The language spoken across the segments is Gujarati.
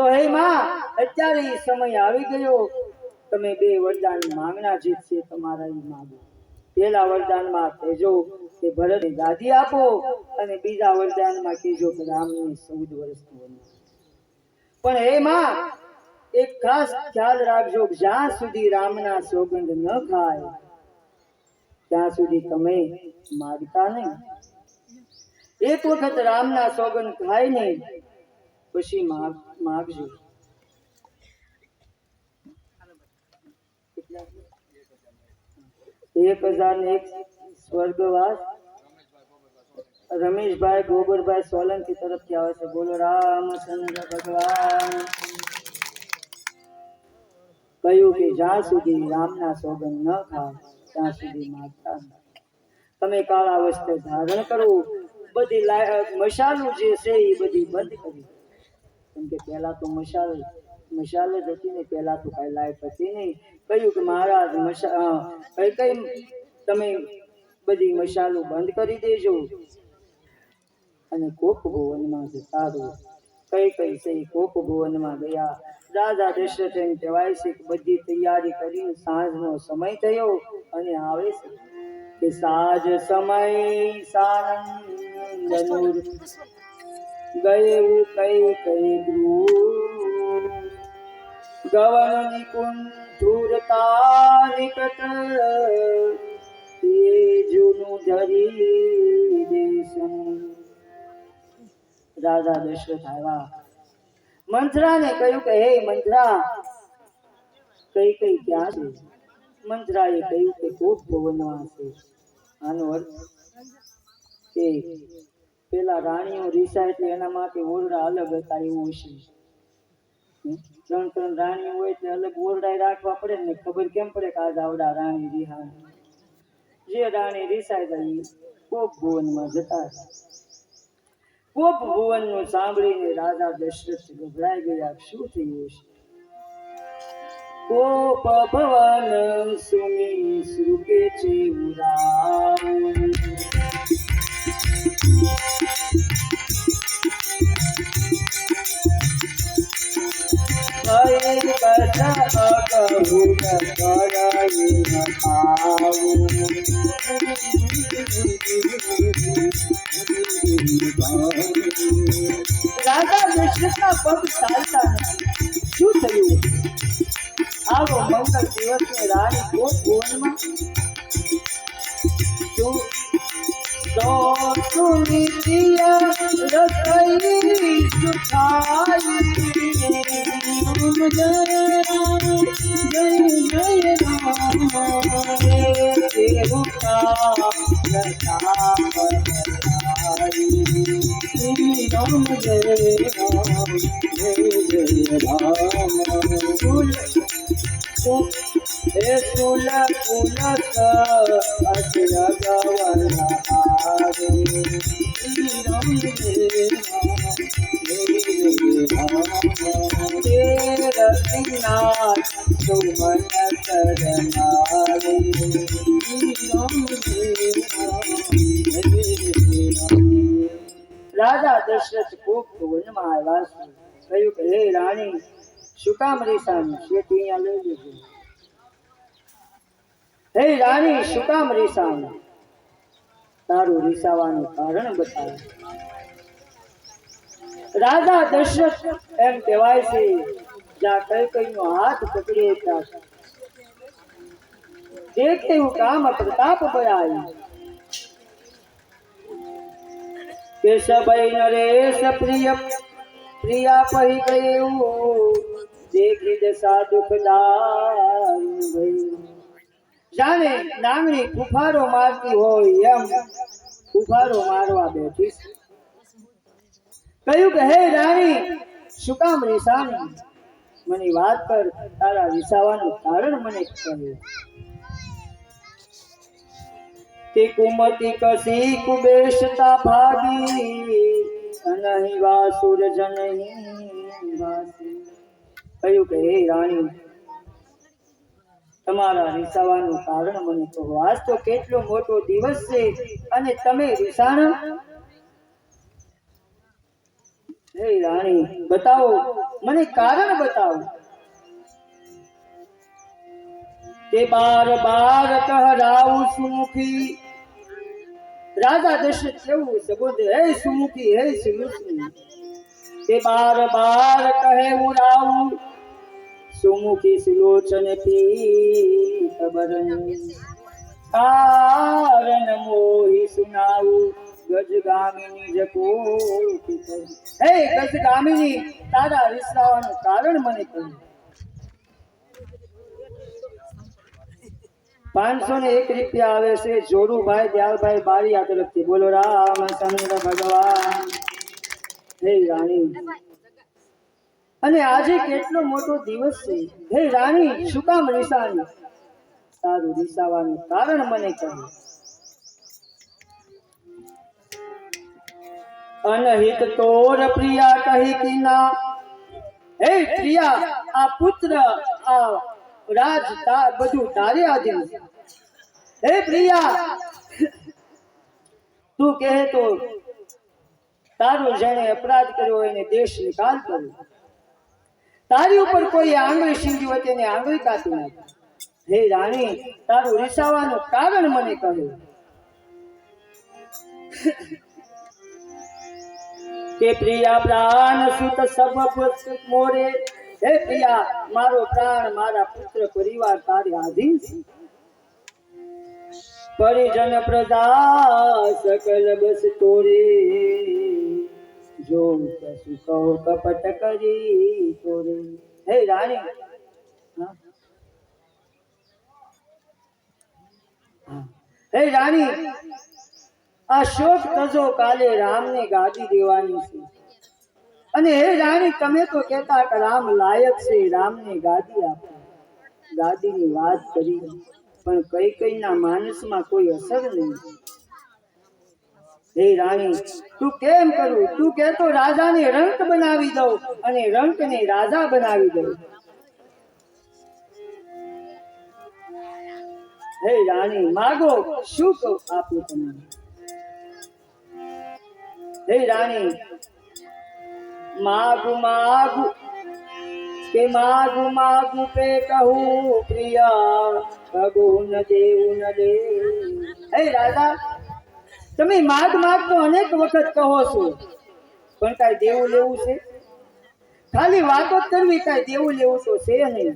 તો હે માં અત્યારે સમય આવી ગયો. તમે બે વરદાન માંગણા જે છે તમારા એ માંગો. પેલા વરદાનમાં કહેજો કે ભરત ગાદી આપો અને બીજા વરદાનમાં કહેજો કે રામને ચૌદ વર્ષનું પણ હે માં એક ખાસ ખ્યાલ રાખજો જ્યાં સુધી રામના સોગંદ ન ખાય, ત્યાં સુધી તમે માગતા નહીં. એક વખત રામના સોગંદ ખાય ને પછી માગ માગજો એક હજાર ને એક સ્વર્ગવાસ રમેશભાઈ ગોબરભાઈ સોલંકી તરફથી આવે છે. બોલો રામચંદ્ર ભગવાન. કહ્યું કે જ્યાં સુધી રામના સોગન ન થાય, ત્યાં સુધી માગતા તમે કાળા વસ્ત્ર ધારણ કરો, બધી મશાલું જે છે એ બધી બંધ કરી કેમ કે પહેલા તો મશાલ મશાલ જ હતી ને પહેલા તો કઈ લાઈટ હતી નહીં. કહ્યું કે મહારાજ મશા કઈ કઈ તમે બધી મશાલો બંધ કરી દેજો. અને કોક ભુવનમાં રહો કઈ કઈ છે કોક ભુવનમાં ગયા. દાદા દશરથ એમ કહેવાય છે કે બધી તૈયારી કરીને સાંજનો સમય થયો અને આવે છે કે સાજ સમય સાનંદનુર ગયેવું કઈ કઈ ગવન રાજા દશરથ આવ્યા. મંથરાને કહ્યું કે, હે મંથરા કઈ કઈ ક્યાં છે? મંથરાએ કહ્યું કે કોટ ભવનમાં છે. આનો અર્થ પેલા રાણીઓ રીસા એટલે એના માટે ઓરડા અલગ હતા એવું હશે. ત્રણ ત્રણ રાણીઓ હોય એટલે અલગ ઓરડા રાખવા પડે ને ખબર કેમ પડે કે આ આવડા રાણી રિહા જે રાણી રીસાઈ ગઈ કોપ ભુવનમાં જતા કોપ ભુવનનું સાંભળીને રાજા દશરથ ગભરાઈ ગયા શું થયું છે કોપ ભવન સુમી સુકે ઉરાવ હરે બસ અગહુન કરાયું રાજા દશરથના પગ ચાલતા નથી શું થયું આવો મંગળ દિવસને રાણી કોપ ભુવનમાં સુનિધિય રસઈ સુખાઈ જય રામ જય જય રામ રે દેવતા લતા શ્રી રામ જય રામ જય જય રામ રાજા દશરથ ખૂબ ભુવનમાં આવ્યા છે. કહ્યું કે, હે રાણી, શું કામ રીસાની? શેઠ અહીંયા લઈ લેજો. હે રાણી, શું કામ રીસાની? તારું રીસાવાનું કારણ બતાવ. રાજા દશરથ એમ કહેવાય છે, જ્યાં કઈ કઈ નો હાથ પકડી ત્યાં દેખતે હું કામ પ્રતાપ બળાઈ કેશભાઈ નરેશ પ્રિય, પ્રિયા પહી ગયું દેખી દશા દુઃખદાય ભઈ. જાણે નાંગણી કુફારો મારતી હોય એમ કુફારો મારવા બેઠી. કહ્યું કે, હે રાણી, શું કામ રીસાની મને વાત પર તારા વિસાવાનું કારણ મને કહ્યું કે કુમતી કસી કુબેશતા ભાગી. અનહી વાસુર જનહી વાસી કહ્યું કે, હે રાણી, તમારા રિસાવાનું કારણ મને તો આજ તો કેટલો મોટો દિવસ છે અને તમે રિસાણા? હે રાણી, બતાવો, મને કારણ બતાવો. તે બાર બાર કહરાવું સુમુખી રાજા દશરથ કેવું સબોધ હે સુમુખી હે સુમુખી. તે બાર બાર કહે હું રાવું સુમુખી સુલોચન પી ખબર કારણ મોહી સુનાવું, ગજગામિની જકો હે ગજગામિની, તારા વિસરાવાનું કારણ મને કહ્યું પાંચસો ને એક રૂપિયા આવે છે. જોડુભાઈ, દયાલભાઈ બારિયા તરફથી. બોલો રામચંદ્ર ભગવાન. હે રાણી. અને આજે કેટલો મોટો દિવસ છે. હે રાણી, શું કામ રીસાની તારું રીસાવાનું કારણ મને કહે. અનહિત તોર પ્રિયા કહી કિના હે પ્રિયા, આ પુત્ર, આ રાજ તા બધું તારે આધીન હે પ્રિયા! તું કહે તો તારું જેણે અપરાધ કર્યો એને દેશ નિકાલ કર્યો તારી ઉપર કોઈ આંગળી સિંધી હોય તેને આંગળી કાઢી નથી હે રાણી, તારું રિસાવાનું કારણ મને કહ્યું કે પ્રિયા પ્રાણ સુત સબ મોરે હે પ્રિયા, મારો પ્રાણ, મારા પુત્ર, પરિવાર તારી આધીન છે. પરિજન પ્રજા, સકલ બસ તોરી. જો કહો કપટ કરી તોરે. હે રાણી. હા? રાણી, આ શોક તજો કાલે રામને ગાદી દેવાની છે. અને હે રાણી, તમે તો કહેતા કે રામ લાયક છે, રામને ગાદી આપો. ગાદીની વાત કરી, પણ કઈ કઈ ના માનસમાં કોઈ અસર નહીં. હે રાણી, તું કેમ કરું? તું કહેતો, રાજાને રંક બનાવી દઉં અને રંકને રાજા બનાવી દઉં. હે રાણી, માગો, શું કહું આપું તમને? હે રાણી માગુ માગુ કે માગુ માગુ પે કહું પ્રિયા કબુ ન ન દે હે રાજા તમે માગ માગ તો અનેક વખત કહો છો, પણ કાંઈ દેવું લેવું છે? ખાલી વાતો જ કરવી, કાંઈ દેવું લેવું તો છે નહીં.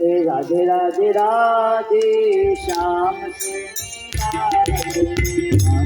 હે રાધે રાધે રાધે, શ્યામ છે.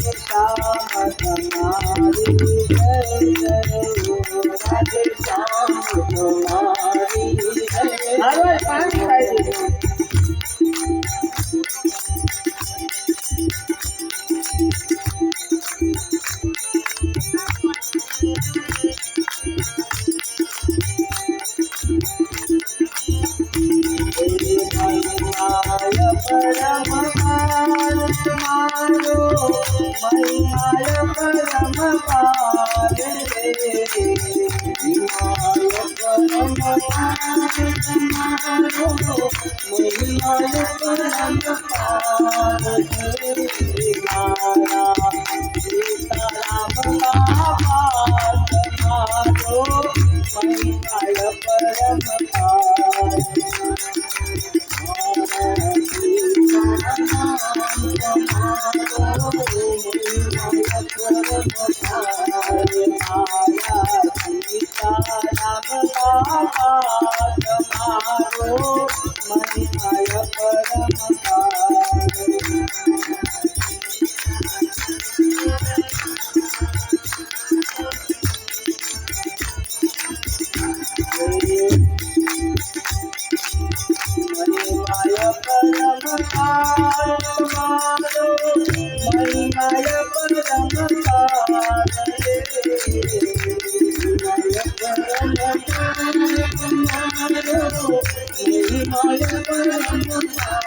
श्याम तुम्हारी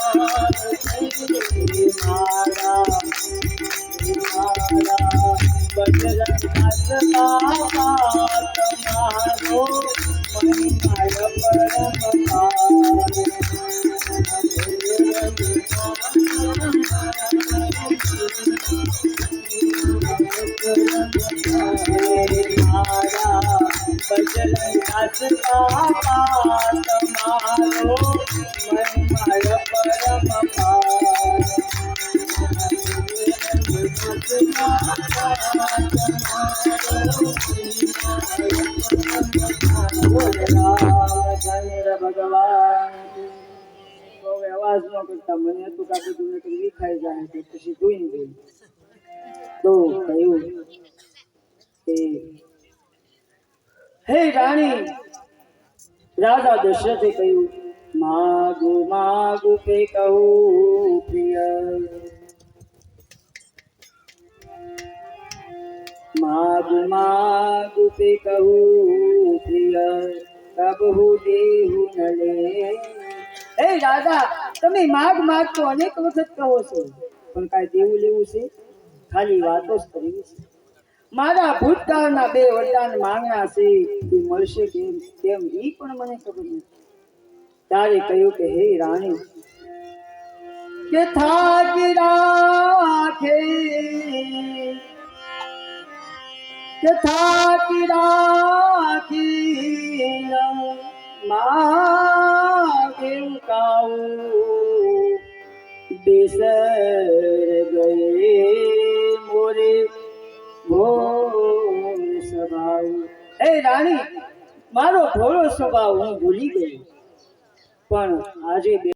તમારો મહિમાય પરમ પાર ભગવાન હવે અવાજ ન કરતા મને હતું કે આ બધું નકર વિખાઈ જાય છે પછી જોઈને ગઈ તો કહ્યું કે હે રાણી, રાજા દશરથે કહ્યું, માગુ માગુ કે કહું પ્રિય. માગુ માગુ કે કહું પ્રિય કબહુ દેહુ નલે હે રાજા, તમે માગ માગ તો અનેક વખત કહો છો, પણ કાંઈ દેવું લેવું છે? ખાલી વાતો જ કરવી છે. મારા ભૂતકાળના બે વરદાન માંગણા છે એ મળશે કેમ? કેમ? ઈ પણ મને ખબર નથી. ત્યારે કહ્યું કે, હે રાણી, કે થાકી રાખે? કે થાકી રાખી માગે કાઉ બેસર ગયે મોરે ભોર હે રાણી મારો ભોળો સ્વભાવ હું ભૂલી ગઈ પણ આજે